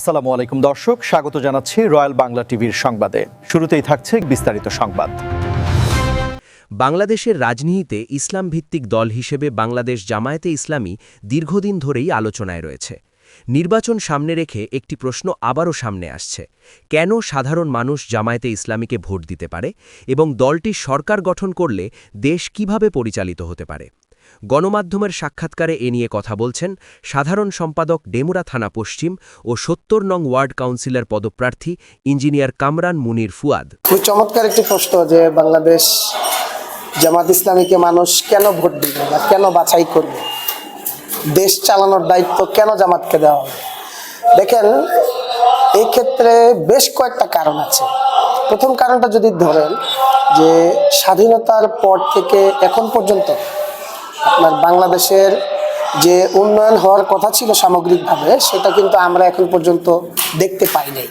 আসসালামু আলাইকুম দর্শক, স্বাগত জানাচ্ছি রয়্যাল বাংলা টিভির সংবাদে। শুরুতেই থাকছে বিস্তারিত সংবাদ। বাংলাদেশের রাজনীতিতে ইসলাম ভিত্তিক দল হিসেবে বাংলাদেশ জামায়াতে ইসলামী দীর্ঘদিন ধরেই আলোচনায় রয়েছে। নির্বাচন সামনে রেখে একটি প্রশ্ন আবারও সামনে আসছে। কেন সাধারণ মানুষ জামায়াতে ইসলামীকে ভোট দিতে পারে এবং দলটি সরকার গঠন করলে দেশ কীভাবে পরিচালিত হতে পারে? গণমাধ্যমের সাক্ষাৎকারে এ নিয়ে কথা বলছেন সাধারণ সম্পাদক ডেমুরা থানা পশ্চিম ও সত্তর নং ওয়ার্ড কাউন্সিলর পদপ্রার্থী ইঞ্জিনিয়ার কামরান মুনির ফুয়াদ। খুবই চমৎকার একটি প্রশ্ন যে বাংলাদেশ জামাত ইসলামীকে মানুষ কেন ভোট দিবে বা কেন বাছাই করবে? দেশ চালানোর দায়িত্ব কেন জামাতকে দেওয়া হবে? দেখেন, এই ক্ষেত্রে বেশ কয়েকটা কারণ আছে। প্রথম কারণটা যদি ধরেন যে স্বাধীনতার পর থেকে এখন পর্যন্ত আপনার বাংলাদেশের যে উন্নয়ন হওয়ার কথা ছিল সামগ্রিকভাবে, সেটা কিন্তু আমরা এখন পর্যন্ত দেখতে পাই নাই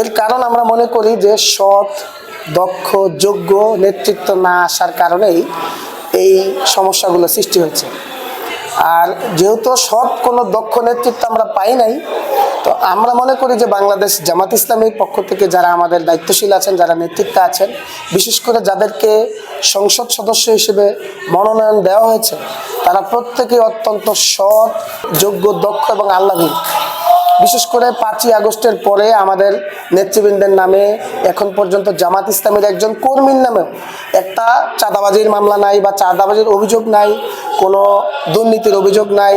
এর কারণ আমরা মনে করি যে সৎ, দক্ষ, যোগ্য নেতৃত্ব না আসার কারণেই এই সমস্যাগুলো সৃষ্টি হয়েছে। আর যেহেতু সৎ কোনো দক্ষ নেতৃত্ব আমরা পাই নাই, তো আমরা মনে করি যে বাংলাদেশ জামাত ইসলামীর পক্ষ থেকে যারা আমাদের দায়িত্বশীল আছেন, যারা নেতৃত্বে আছেন, বিশেষ করে যাদেরকে সংসদ সদস্য হিসেবে মনোনয়ন দেওয়া হয়েছে, তারা প্রত্যেকেই অত্যন্ত সৎ, যোগ্য, দক্ষ এবং আল্লাহী বিশেষ করে পাঁচই আগস্টের পরে আমাদের নেতৃবৃন্দের নামে এখন পর্যন্ত জামাত ইসলামের একজন কর্মীর নামে একটা চাঁদাবাজির মামলা নাই বা চাঁদাবাজির অভিযোগ নাই, কোনো দুর্নীতির অভিযোগ নাই,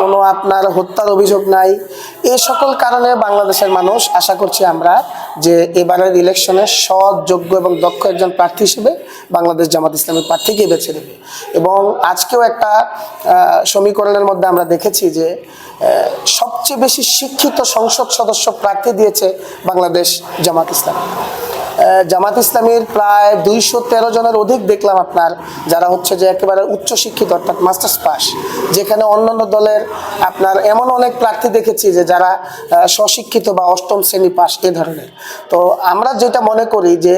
কোনো আপনার হত্যার অভিযোগ নাই। এই সকল কারণে বাংলাদেশের মানুষ আশা করছি আমরা যে এবারের ইলেকশনে সৎ, যোগ্য এবং দক্ষ একজন প্রার্থী হিসেবে বাংলাদেশ জামাত ইসলামের প্রার্থীকেই বেছে নেবে। এবং আজকেও একটা সমীকরণের মধ্যে আমরা দেখেছি যে সবচেয়ে বেশি শিক্ষিত সংসদ সদস্য প্রার্থী দিয়েছে বাংলাদেশ জামাত ইসলাম। জামাত ইসলামীর প্রায় দুইশো তেরো জনের অধিক দেখলাম আপনার, যারা হচ্ছে যে একেবারে উচ্চ শিক্ষিত অর্থাৎ মাস্টার্স পাস, যেখানে অন্যান্য দলের আপনার এমন অনেক প্রার্থী দেখেছি যে যারা স্বশিক্ষিত বা অষ্টম শ্রেণি পাস এ ধরনের। তো আমরা যেটা মনে করি যে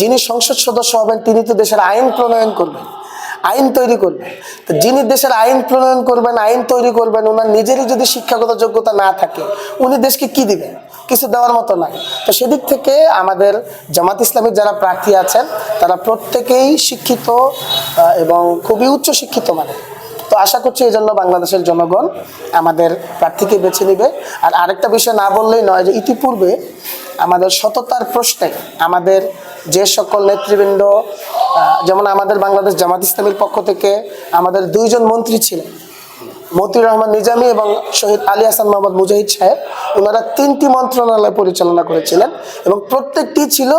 যিনি সংসদ সদস্য হবেন, তিনি তো দেশের আইন প্রণয়ন করবেন। আইন তৈরি করবেন তো যিনি দেশের আইন প্রণয়ন করবেন, আইন তৈরি করবেন, ওনার নিজেরই যদি শিক্ষাগত যোগ্যতা না থাকে, উনি দেশকে কি দিবেন? কিছু দেওয়ার মতো নাই। তো সেদিক থেকে আমাদের জামাত ইসলামের যারা প্রার্থী আছেন, তারা প্রত্যেকেই শিক্ষিত এবং খুবই উচ্চ শিক্ষিত মানে। তো আশা করছি এই জন্য বাংলাদেশের জনগণ আমাদের প্রার্থীকে বেছে নিবে। আর আরেকটা বিষয় না বললেই নয় যে ইতিপূর্বে আমাদের সততার প্রশ্নে আমাদের যে সকল নেতৃবৃন্দ যেমন আমাদের বাংলাদেশ জামাত ইসলামীর পক্ষ থেকে আমাদের দুইজন মন্ত্রী ছিলেন, মতিউর রহমান নিজামী এবং শহীদ আলী হাসান মোহাম্মদ মুজাহিদ সাহেব। ওনারা তিনটি মন্ত্রণালয় পরিচালনা করেছিলেন এবং প্রত্যেকটি ছিল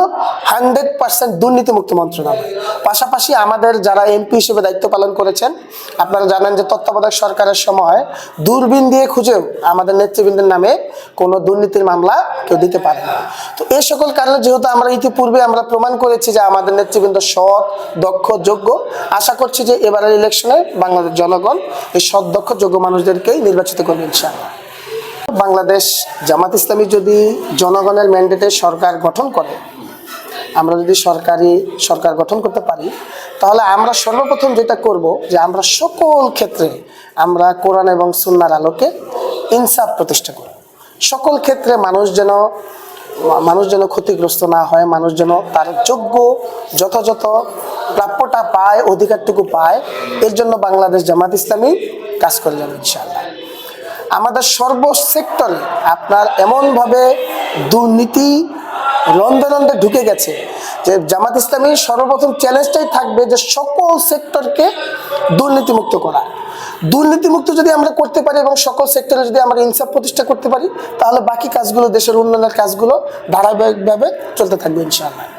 হান্ড্রেড পার্সেন্ট দুর্নীতিমুক্ত মন্ত্রণালয়। পাশাপাশি আমাদের যারা এমপি হিসেবে দায়িত্ব পালন করেছেন, আপনারা জানেন যে তত্ত্বাবধায়ক সরকারের সময় দূরবীন দিয়ে খুঁজেও আমাদের নেতৃবৃন্দের নামে কোনো দুর্নীতির মামলা কেউ দিতে পারে না। তো এই সকল কারণে যেহেতু আমরা ইতিপূর্বে আমরা প্রমাণ করেছি যে আমাদের নেতৃবৃন্দ সৎ, দক্ষ, যোগ্য, আশা করছি যে এবারের ইলেকশনে বাংলাদেশ জনগণ এই সৎ, দক্ষ, যোগ্য মানুষদেরকেই নির্বাচিত করবে ইনশাআল্লাহ। বাংলাদেশ জামাত ইসলামী যদি জনগণের ম্যান্ডেটে সরকার গঠন করে আমরা যদি সরকারি সরকার গঠন করতে পারি, তাহলে আমরা সর্বপ্রথম যেটা করব যে আমরা সকল ক্ষেত্রে আমরা কোরআন এবং সুন্নার আলোকে ইনসাফ প্রতিষ্ঠা করব। সকল ক্ষেত্রে মানুষ যেন মানুষ যেন ক্ষতিগ্রস্ত না হয়, মানুষ যেন তার যোগ্য যথাযথ প্রাপ্যটা পায়, অধিকারটুকু পায়, এর জন্য বাংলাদেশ জামাত ইসলামী কাজ করে যাবে ইনশাআল্লাহ। আমাদের সর্ব সেক্টরে আপনার এমনভাবে দুর্নীতি রন্ধে ঢুকে গেছে যে জামাত ইসলামী সর্বপ্রথম চ্যালেঞ্জটাই থাকবে যে সকল সেক্টরকে দুর্নীতিমুক্ত করা। দুর্নীতিমুক্ত যদি আমরা করতে পারি এবং সকল সেক্টরে যদি আমরা ইনসাফ প্রতিষ্ঠা করতে পারি, তাহলে বাকি কাজগুলো দেশের উন্নয়নের কাজগুলো ধারাবাহিকভাবে চলতে থাকবে ইনশাআল্লাহ।